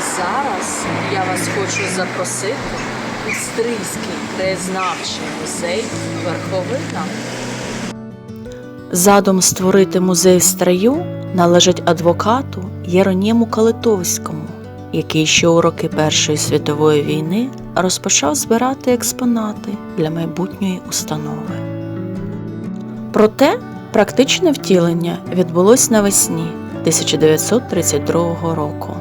Зараз я вас хочу запросити у Стрийський краєзнавчий музей Верховина. Задум створити музей в строю належить адвокату Єроніму Калитовському, який ще у роки Першої світової війни розпочав збирати експонати для майбутньої установи. Проте практичне втілення відбулось навесні 1932 року.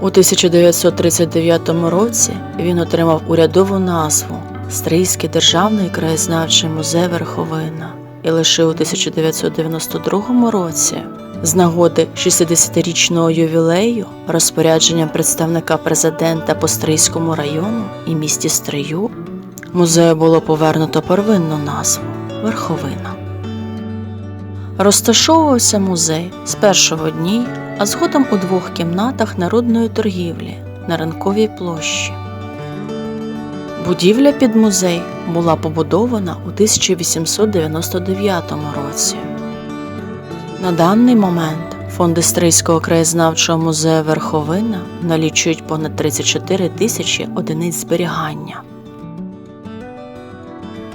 У 1939 році він отримав урядову назву Стрийський державний краєзнавчий музей Верховина і лише у 1992 році з нагоди 60-річного ювілею розпорядженням представника президента по Стрийському району і місті Стрию музею було повернуто первинну назву Верховина. Розташовувався музей спершу в одній, а згодом у двох кімнатах народної торгівлі на ринковій площі. Будівля під музей була побудована у 1899 році. На даний момент фонди Стрийського краєзнавчого музею Верховина налічують понад 34 тисячі одиниць зберігання.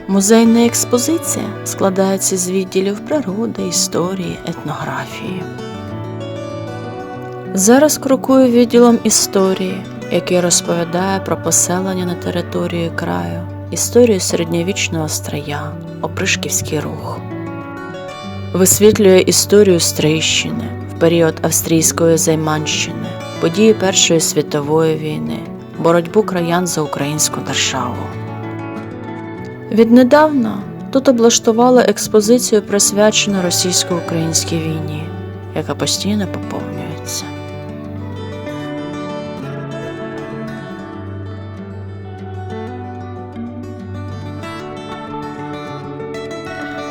Музейна експозиція складається з відділів природи, історії, етнографії. Зараз крокую відділом історії, який розповідає про поселення на території краю, історію середньовічного стрия, опришківський рух. Висвітлює історію Стрийщини в період австрійської займанщини, події Першої світової війни, боротьбу краян за українську державу. Віднедавна тут облаштували експозицію, присвячену російсько-українській війні, яка постійно поповнюється.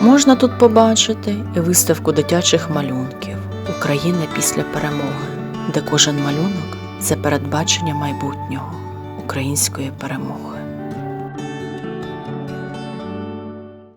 Можна тут побачити і виставку дитячих малюнків Україна після перемоги, де кожен малюнок це передбачення майбутнього української перемоги.